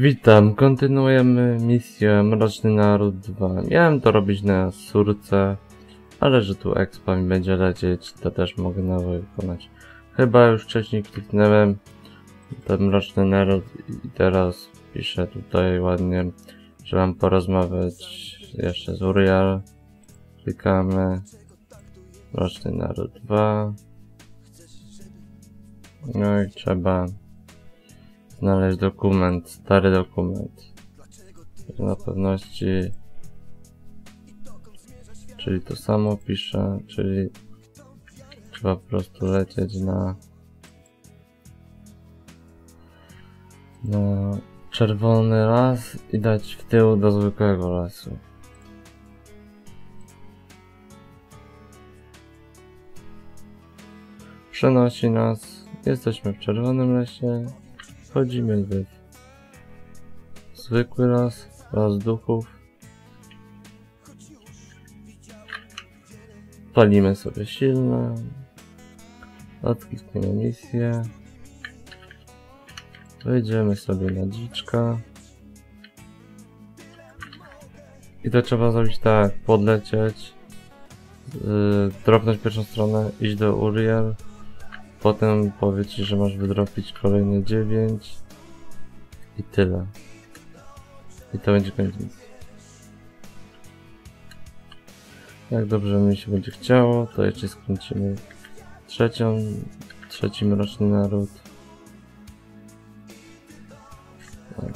Witam, kontynuujemy misję Mroczny Naród 2. Miałem to robić na surce, ale że tu expa mi będzie lecieć, to też mogę nowo wykonać. Chyba już wcześniej kliknąłem ten Mroczny Naród i teraz piszę tutaj ładnie, że mam porozmawiać jeszcze z Uriel. Klikamy. Mroczny Naród 2. No i trzeba znaleźć dokument, stary dokument. Na pewności. Czyli to samo piszę, czyli trzeba po prostu lecieć na na czerwony las i dać w tył do zwykłego lasu. Przenosi nas. Jesteśmy w czerwonym lesie. Wchodzimy w zwykły las, las duchów. Palimy sobie silne. Odklikniemy misję. Wejdziemy sobie na dziczka. I to trzeba zrobić tak, podlecieć, yy, dropnąć pierwszą stronę, iść do Uriel, potem powie ci, że masz wydropić kolejne 9 i tyle. I to będzie koniec. Jak dobrze mi się będzie chciało, to jeszcze skręcimy trzecią, trzeci mroczny naród. No.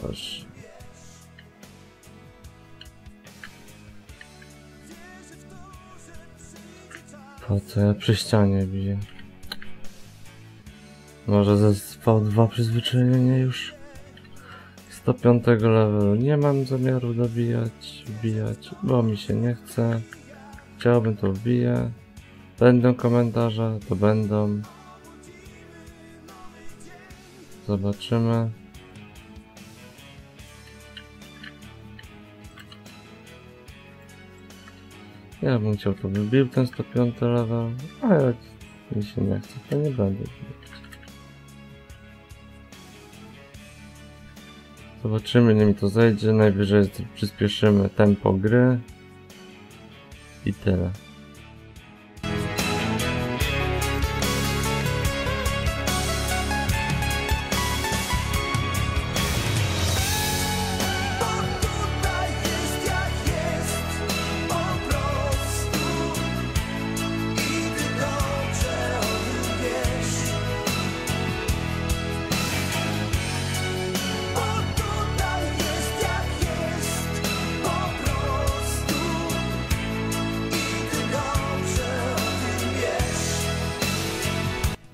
Po co ja przy ścianie biję? Może ze V2 przyzwyczajenie już 105 levelu. Nie mam zamiaru dobijać, wbijać, bo mi się nie chce. Chciałbym to wbijać. Będą komentarze, to będą. Zobaczymy. Ja bym chciał, to wybił ten 105 level, a jak mi się nie chce, to nie będę bijać. Zobaczymy, nie mi to zejdzie, najwyżej przyspieszymy tempo gry i tyle.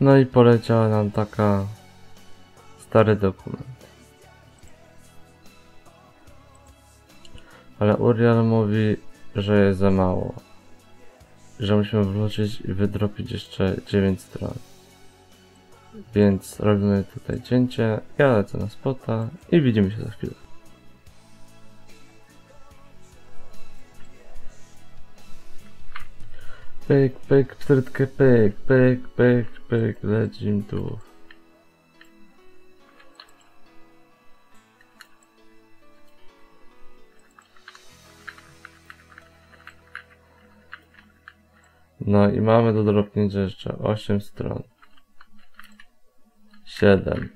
No i poleciała nam taka stary dokument. Ale Uriel mówi, że jest za mało. Że musimy wrócić i wydropić jeszcze 9 stron. Więc robimy tutaj cięcie. Ja lecę na spota i widzimy się za chwilę. Pyk, pyk, pstrydkę, pyk, pyk, pyk, pyk, lecim tu. No i mamy do dropnięcia jeszcze 8 stron. 7.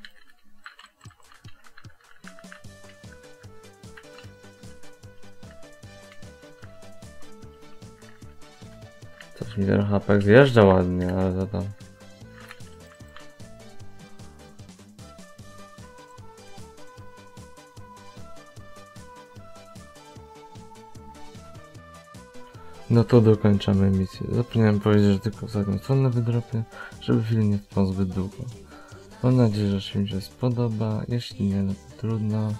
Ten hapek zjeżdża ładnie, ale to tam. No to dokończamy misję. Zapomniałem powiedzieć, że tylko ostatnią stronę wydropię, żeby film nie trwał zbyt długo. Mam nadzieję, że mi się spodoba. Jeśli nie, no to trudno.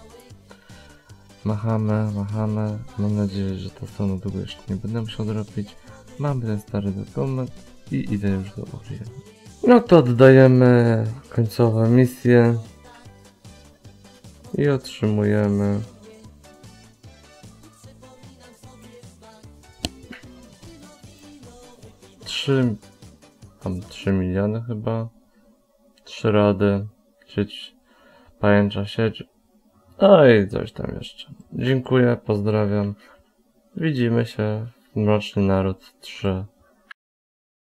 Machamy, machamy. Mam nadzieję, że ta strona długo jeszcze nie będę musiał dropić. Mamy ten stary dokument i idę już do Uriel. No to oddajemy końcową misję i otrzymujemy trzy tam 3 miliony chyba trzy rady sieć pajęcza sieć No i coś tam jeszcze. Dziękuję, pozdrawiam. Widzimy się Mroczny Naród 3.